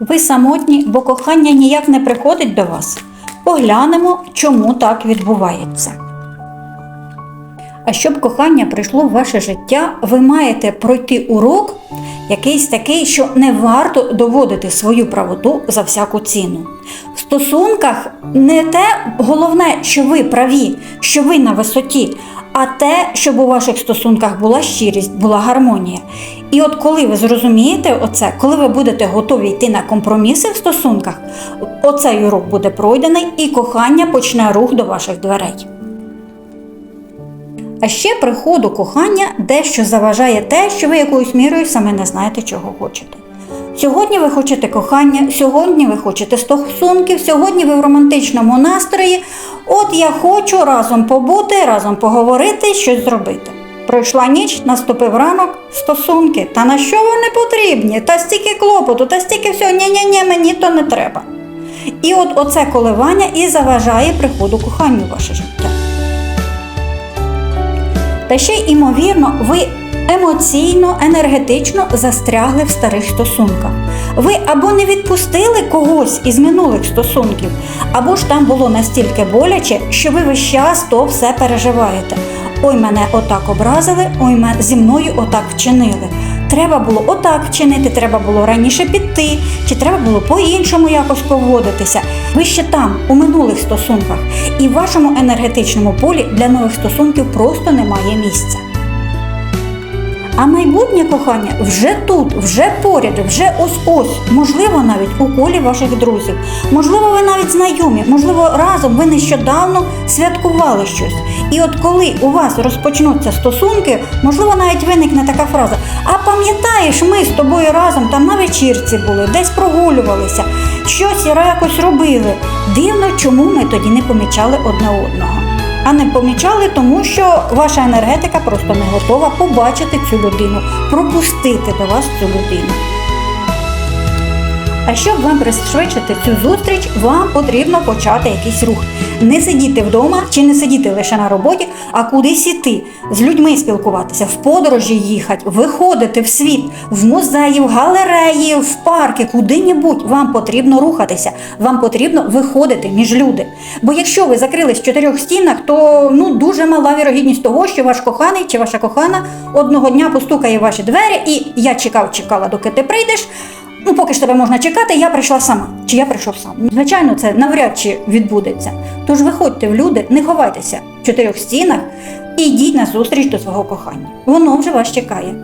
Ви самотні, бо кохання ніяк не приходить до вас. Поглянемо, чому так відбувається. А щоб кохання прийшло в ваше життя, ви маєте пройти урок якийсь такий, що не варто доводити свою правоту за всяку ціну. В стосунках не те головне, що ви праві, що ви на висоті, а те, щоб у ваших стосунках була щирість, була гармонія. І от коли ви зрозумієте оце, коли ви будете готові йти на компроміси в стосунках, оцей урок буде пройдений і кохання почне рух до ваших дверей. А ще приходу кохання дещо заважає те, що ви якоюсь мірою саме не знаєте, чого хочете. Сьогодні ви хочете кохання, сьогодні ви хочете стосунків, сьогодні ви в романтичному настрої. От я хочу разом побути, разом поговорити, щось зробити. Пройшла ніч, наступив ранок, стосунки. Та на що вони потрібні? Та стільки клопоту, та стільки всього, ні-ні-ні, мені то не треба. І от оце коливання і заважає приходу коханню в ваше життя. Та ще й, імовірно, ви емоційно, енергетично застрягли в старих стосунках. Ви або не відпустили когось із минулих стосунків, або ж там було настільки боляче, що ви весь час то все переживаєте. Ой, мене отак образили, ой, зі мною отак вчинили. Треба було отак вчинити, треба було раніше піти, чи треба було по-іншому якось поводитися. Ви ще там, у минулих стосунках, і в вашому енергетичному полі для нових стосунків просто немає місця. А майбутнє кохання вже тут, вже поряд, вже ось-ось, можливо, навіть у колі ваших друзів. Можливо, ви навіть знайомі, можливо, разом ви нещодавно святкували щось. І от коли у вас розпочнуться стосунки, можливо, навіть виникне така фраза: А пам'ятаєш, ми з тобою разом там на вечірці були, десь прогулювалися, щось якось робили. Дивно, чому ми тоді не помічали одне одного а не помічали, тому що ваша енергетика просто не готова побачити цю людину, пропустити до вас цю людину. А щоб вам пришвидшити цю зустріч, вам потрібно почати якийсь рух. Не сидіти вдома чи не сидіти лише на роботі, а кудись іти, з людьми спілкуватися, в подорожі їхати, виходити в світ, в музеї, в галереї, в парки, куди-небудь. Вам потрібно рухатися, вам потрібно виходити між люди. Бо якщо ви закрились в чотирьох стінах, то ну дуже мала вірогідність того, що ваш коханий чи ваша кохана одного дня постукає в ваші двері, і я чекав, чекала, доки ти прийдеш. Ну, поки ж тебе можна чекати, я прийшла сама. Чи я прийшов сам? Звичайно, це навряд чи відбудеться. Тож виходьте в люди, не ховайтеся в чотирьох стінах і йдіть на зустріч до свого кохання. Воно вже вас чекає.